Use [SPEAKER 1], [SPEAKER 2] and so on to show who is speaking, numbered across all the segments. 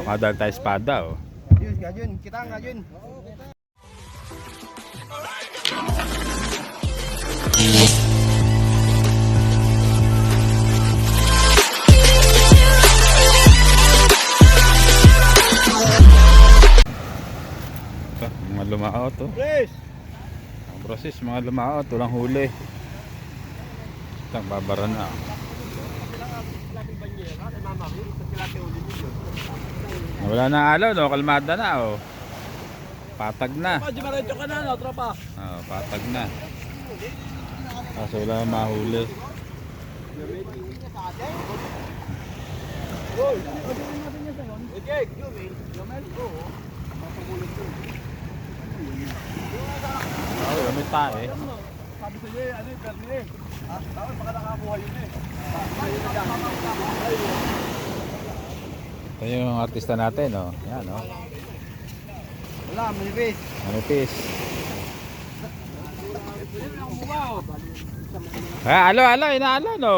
[SPEAKER 1] Nakadal tayo espada oh.
[SPEAKER 2] Yun, yun. Kita nga yun.
[SPEAKER 1] Ito, mga lumaot oh.
[SPEAKER 2] Please!
[SPEAKER 1] Ang process, mga lumaot, walang huli. Ito, babara na. oh. Wala na alaw, no? Kalmada na, oh. Patag na.
[SPEAKER 2] di maradyo ka na, no, tropa?
[SPEAKER 1] Oh, patag na. Kaso wala mahuli. Oh, lamit tayo eh.
[SPEAKER 2] Sabi sa iyo, ano yung perni eh. Tawag, baka nakakuha yun eh.
[SPEAKER 1] Ito yung artista natin, oh. Yan, oh.
[SPEAKER 2] Wala, manipis.
[SPEAKER 1] Manipis. Ah, alo, alo, inaalo, no?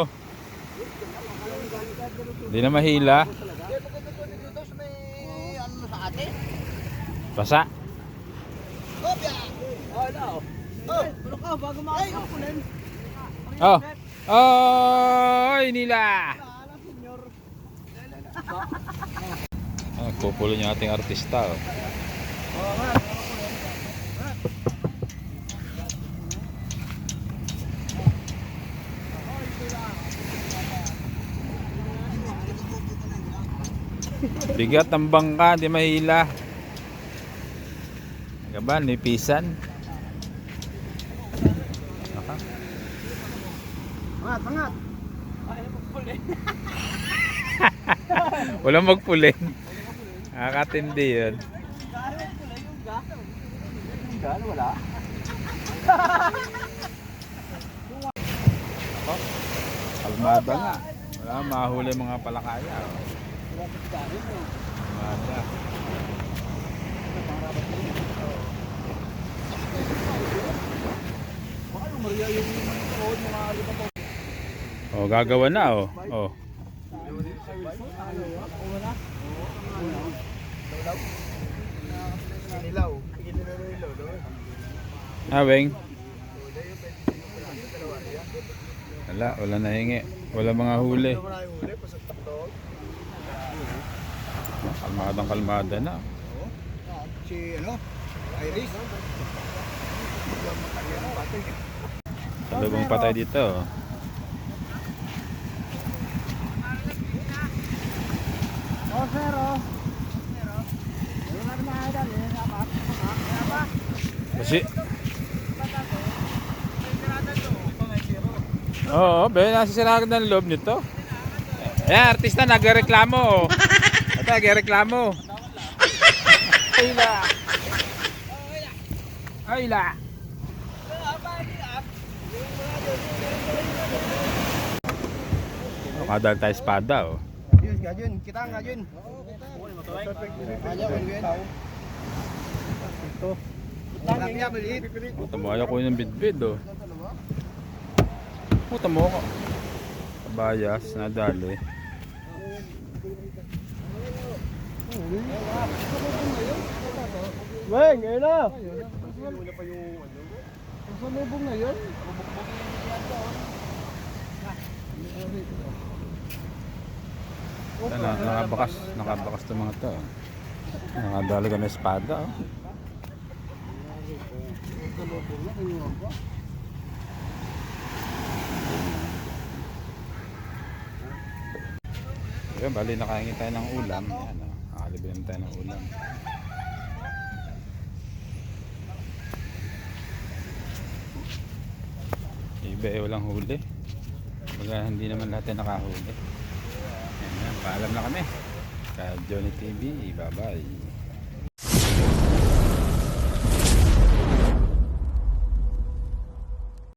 [SPEAKER 1] Hindi na mahila.
[SPEAKER 2] sa ate?
[SPEAKER 1] Basa.
[SPEAKER 2] Oh, wala oh. Ano ka, bago makakakunin.
[SPEAKER 1] Oh. Oh, nila. Ah, pupulo yung ating artista, oh. Bigat ng bangka, di mahila. Gaban, nipisan. Naka.
[SPEAKER 2] Mangat, mangat.
[SPEAKER 1] Walang magpulin. Nakakatindi yun.
[SPEAKER 2] Gano, wala?
[SPEAKER 1] Kalmada nga. Wala mahuli mga palakaya. oh. Kalmada. Oh, gagawa na oh. Oh.
[SPEAKER 2] Nilaw.
[SPEAKER 1] Ah. Wala, wala na hingi. Wala mga huli. Kalmadang kalmada na.
[SPEAKER 2] Si, ano? Iris.
[SPEAKER 1] Talubong patay dito. oh.
[SPEAKER 2] Oh, oh.
[SPEAKER 1] Kasi... Oo, be, nasisira ka ng loob nito. Eh, artista nagreklamo. oh. Ito, nagreklamo. Ayla. Ayla. Nakadal tayo espada, oh.
[SPEAKER 2] Yun, nga yun. Kita nga yun. Yun, yun. Ito. Malaki yan, maliit.
[SPEAKER 1] Puta mo, ayaw ko yung bitbit, oh. Puta mo ako. Kabayas, nadali.
[SPEAKER 2] Weng, ayun na. Pasalubong na yun.
[SPEAKER 1] Ito, na, nakabakas, nakabakas itong mga to. oh. Nakadali ka ng espada, oh. Ayun, bali nakahingi tayo ng ulam. Yan, oh. Nakalibilan tayo ng ulam. Iba eh, walang huli. Baga hindi naman ay nakahuli. Ayan, paalam na kami. Ka Johnny TV, bye bye.